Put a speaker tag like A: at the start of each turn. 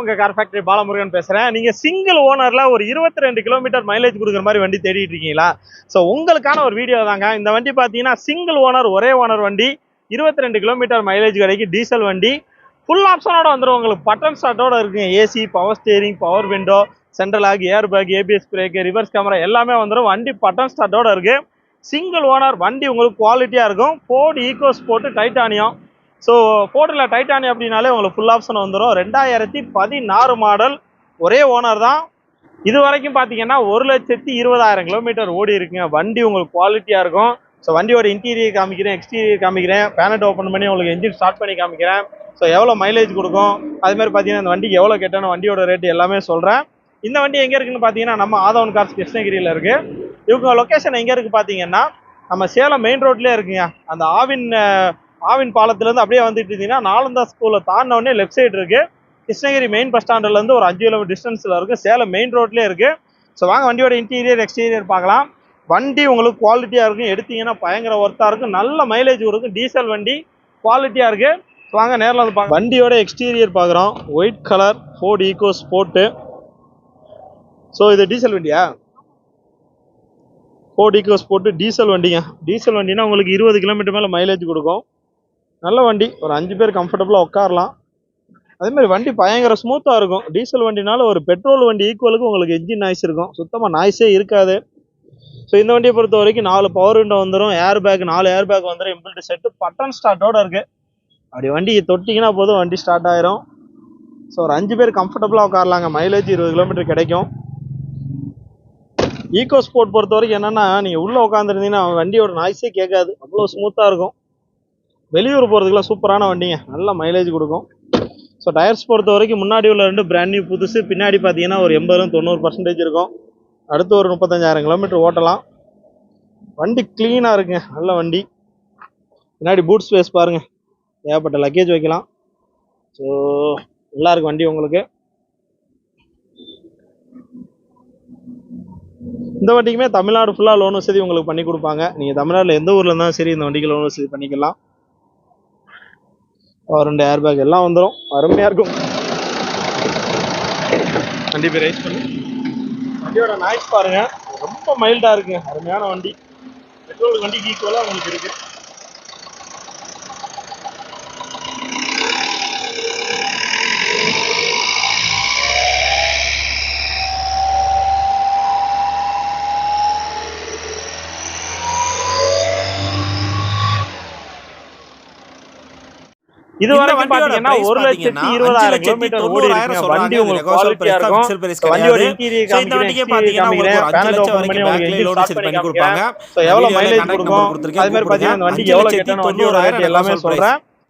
A: உங்கள் car factory Balamurugan பேசுகிறேன் நீங்கள் சிங்கிள் ஓனரில் ஒரு இருபத்தி ரெண்டு கிலோமீட்டர் மைலேஜ் கொடுக்குற மாதிரி வண்டி தேடிட்டு இருக்கீங்களா? ஸோ உங்களுக்கான ஒரு வீடியோ தாங்க. இந்த வண்டி பார்த்தீங்கன்னா சிங்கிள் ஓனர் ஒரே ஓனர் வண்டி இருபத்தி ரெண்டு கிலோமீட்டர் மைலேஜ் கிடைக்கும் டீசல் வண்டி ஃபுல் ஆப்ஷனோட வந்துடும் உங்களுக்கு பட்டன் ஸ்டார்ட்டோட இருக்குங்க AC power steering power window central lock air bag ABS brake reverse camera எல்லாமே வந்துடும் வண்டி பட்டன் ஸ்டார்ட்டோட இருக்குது சிங்கிள் ஓனர் வண்டி உங்களுக்கு குவாலிட்டியாக இருக்கும். Ford EcoSport titanium so ஃபோர்டில் டைட்டானி அப்படின்னாலே உங்களுக்கு ஃபுல் ஆப்ஷன் வந்துடும் ரெண்டாயிரத்தி பதினாறு மாடல் ஒரே ஓனர் தான். இது வரைக்கும் பார்த்தீங்கன்னா ஒரு லட்சத்தி இருபதாயிரம் கிலோமீட்டர் ஓடி இருக்குங்க. வண்டி உங்களுக்கு குவாலிட்டியாக இருக்கும். ஸோ வண்டியோட இன்டீரியர் காமிக்கிறேன் எக்ஸ்டீரியர் காமிக்கிறேன். பேனட் ஓப்பன் பண்ணி உங்களுக்கு என்ஜின் ஸ்டார்ட் பண்ணி காமிக்கிறேன். ஸோ எவ்வளோ மைலேஜ் கொடுக்கும்? அதுமாதிரி பார்த்தீங்கன்னா இந்த வண்டிக்கு எவ்வளோ கெட்டான வண்டியோட ரேட் எல்லாமே சொல்கிறேன் இந்த வண்டி எங்கே இருக்குன்னு பார்த்தீங்கன்னா நம்ம ஆதவன் கார்ஸ் கிருஷ்ணகிரியில் இருக்குது இவங்க லொக்கேஷன் எங்கே இருக்குது பார்த்தீங்கன்னா நம்ம சேலம் மெயின் ரோட்லேயே இருக்குங்க. அந்த ஆவின் ஆவின் பாலத்துலேருந்து அப்படியே வந்துட்டு இருந்தீங்கன்னா நாலந்தா ஸ்கூலில் தாண்டின லெஃப்ட் சைடு இருக்குது கிருஷ்ணகிரி மெயின் பஸ் ஸ்டாண்ட்லேருந்து ஒரு அஞ்சு கிலோமீட்டர் டிஸ்டன்ஸில் இருக்குது சேலம் மெயின் ரோட்லேயே இருக்குது ஸோ வாங்க வண்டியோட இன்டீரியர் எக்ஸ்டீரியர் பார்க்கலாம். வண்டி உங்களுக்கு குவாலிட்டியாக இருக்கும். எடுத்தீங்கன்னா பயங்கர ஒர்த்தாக இருக்கும். நல்ல மைலேஜ் கொடுக்கும் டீசல் வண்டி குவாலிட்டியாக இருக்குது ஸோ வாங்க நேரில் வந்து பார்க்க வண்டியோட எக்ஸ்டீரியர் பார்க்குறோம். White colour Ford EcoSport so இது டீசல் வண்டியா? ஃபோர்ட் ஈகோ ஸ்போர்ட்டு டீசல் வண்டிங்க. டீசல் வண்டினா உங்களுக்கு இருபது கிலோமீட்டர் மேலே மைலேஜ் கொடுக்கும். நல்ல வண்டி. ஒரு அஞ்சு பேர் கம்ஃபர்டபுளாக உட்காரலாம். அதே மாதிரி வண்டி பயங்கர ஸ்மூத்தாக இருக்கும். டீசல் வண்டினால ஒரு பெட்ரோல் வண்டி ஈக்குவலுக்கு உங்களுக்கு என்ஜின் நாய்ஸ் இருக்கும். சுத்தமாக நாய்ஸே இருக்காது. ஸோ இந்த வண்டியை பொறுத்த வரைக்கும் நாலு பவர் விண்டோ வந்துடும் ஏர் பேக் நாலு ஏர் பேக் வந்துடும் இம்பிள்ட் செட்டு பட்டன் ஸ்டார்ட்டோட இருக்குது அப்படி வண்டி தொட்டிங்கன்னா போதும் வண்டி ஸ்டார்ட் ஆயிரும். ஸோ ஒரு அஞ்சு பேர் கம்ஃபர்டபுளாக உட்காரலாங்க. மைலேஜ் இருபது கிலோமீட்டர் கிடைக்கும். ஈகோ ஸ்போர்ட் பொறுத்த வரைக்கும் என்னன்னா நீங்கள் உள்ளே உட்காந்துருந்தீங்கன்னா வண்டியோட நாய்ஸே கேட்காது. அவ்வளோ ஸ்மூத்தாக இருக்கும். வெளியூர் போகிறதுக்குலாம் சூப்பரான வண்டிங்க. நல்ல மைலேஜ் கொடுக்கும். ஸோ டயர்ஸ் பொறுத்த வரைக்கும் முன்னாடி உள்ள ரெண்டு பிராண்ட் நியூ புதுசு. பின்னாடி பார்த்தீங்கன்னா ஒரு எண்பதுலேருந்து தொண்ணூறு பர்சன்டேஜ் இருக்கும். அடுத்து ஒரு முப்பத்தஞ்சாயிரம் கிலோமீட்டர் ஓட்டலாம். வண்டி க்ளீனாக இருக்குங்க. நல்ல வண்டி. பின்னாடி பூட் ஸ்பேஸ் பாருங்கள் ஏகப்பட்ட லக்கேஜ் வைக்கலாம். ஸோ நல்லா இருக்கு வண்டி உங்களுக்கு. இந்த வண்டிக்குமே தமிழ்நாடு ஃபுல்லாக லோன் வசதி உங்களுக்கு பண்ணி கொடுப்பாங்க. நீங்கள் தமிழ்நாட்டில் எந்த ஊரில் இருந்தாலும் சரி இந்த வண்டிக்கு லோன் வசதி பண்ணிக்கலாம். ரெண்டு ஏர் பேக் எல்லாம் வந்துடும் அருமையாக இருக்கும். வண்டி போய் ரைஸ் பண்ணி. வண்டியோட நாய்ஸ் பாருங்க. ரொம்ப மைல்டாக இருக்குங்க அருமையான வண்டி. பெட்ரோல் வண்டிக்கு ஈக்குவலாக உங்களுக்கு இருக்கு. இது வரைக்கும்
B: வண்டியோட
A: பாத்தீங்கன்னா ஒரு லட்சத்தி இருபதாயிரம் கிலோமீட்டர் ஓடி
B: சொல்றாங்க.
A: வண்டி உங்களுக்கு குவாலிட்டியா இருக்கும். வண்டியோட. இன்டீரியர்
B: So, இந்த வண்டிக்கே பாத்தீங்கன்னா உங்களுக்கு வசதி பண்ணி கொடுப்பாங்க.
A: எவ்வளவு மைலேஜ் கொடுக்கும் அது மாதிரி. பாத்தீங்கன்னா
B: அஞ்சு
A: எவ்வளவு கேட்டாலும் வண்டியோட எல்லாமே சொல்றேன்.